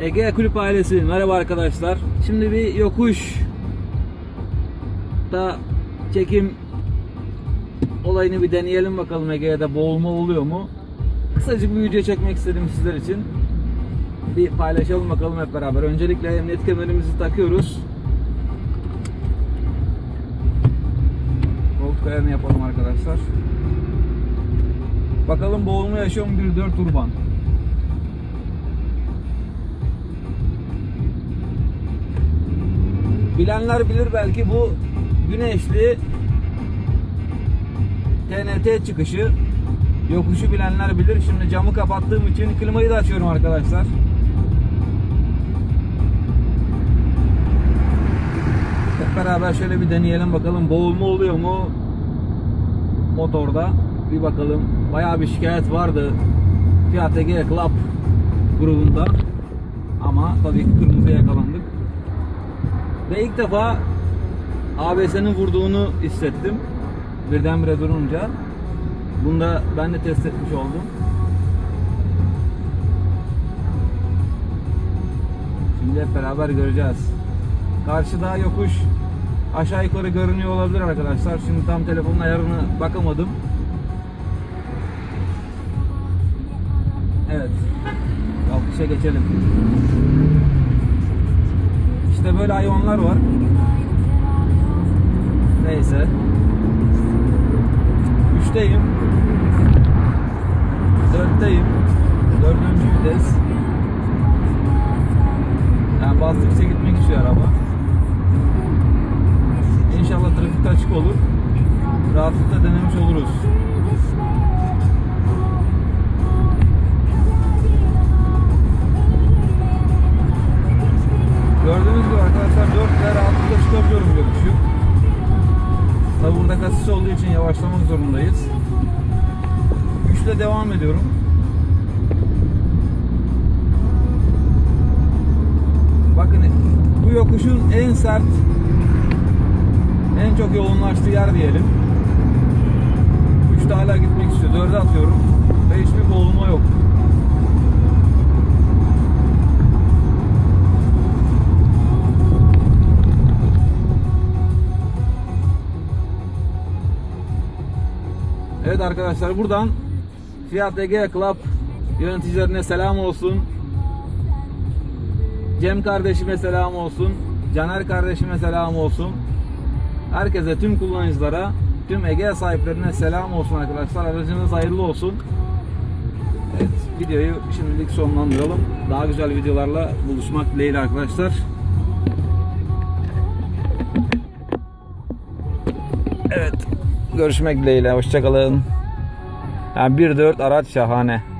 Ege Kulüp ailesi merhaba arkadaşlar. Şimdi bir yokuş da çekim olayını bir deneyelim bakalım Ege'de boğulma oluyor mu? Kısacık bir video çekmek istedim sizler için. Bir paylaşalım bakalım hep beraber. Öncelikle emniyet kemerimizi takıyoruz. Koltuk ayarını yapalım arkadaşlar. Bakalım boğulma yaşıyor mu 1.4 Urban. Bilenler bilir belki bu güneşli TNT çıkışı yokuşu bilenler bilir. Şimdi camı kapattığım için klimayı da açıyorum arkadaşlar. Hep beraber şöyle bir deneyelim bakalım boğulma oluyor mu motorda bir bakalım. Bayağı bir şikayet vardı Fiat Egea Club grubunda ama tabii ki kırmızıya yakalandık. Ve ilk defa ABS'nin vurduğunu hissettim. Birdenbire durunca. Bunu da ben de test etmiş oldum. Şimdi hep beraber göreceğiz. Karşıda yokuş aşağı yukarı görünüyor olabilir arkadaşlar. Şimdi tam telefonun ayarına bakamadım. Evet. Yokuşa geçelim. İşte böyle hayvanlar var. Neyse. Üçteyim. Dörtteyim. Dördüncü vites. Yani bastıkça gitmek istiyor araba. İnşallah trafik açık olur. Rahatlıkla denemiş oluruz. Gördüğünüz gibi arkadaşlar 4 ile rahatlıkla çıkabiliyorum yokuşu. Tabi burada kasis olduğu için yavaşlamak zorundayız. 3 ile devam ediyorum. Bakın bu yokuşun en sert en çok yoğunlaştığı yer diyelim. 3'te hala gitmek istiyor. 4'e atıyorum. Ve hiçbir boğulma yok. Evet arkadaşlar buradan Fiat Egea Club yöneticilerine selam olsun. Cem kardeşime selam olsun. Caner kardeşime selam olsun. Herkese tüm kullanıcılara, tüm Egea sahiplerine selam olsun arkadaşlar. Aracınız hayırlı olsun. Evet, videoyu şimdilik sonlandıralım. Daha güzel videolarla buluşmak dileğiyle arkadaşlar. Evet, görüşmek dileğiyle. Hoşçakalın. Yani 1.4 araç şahane.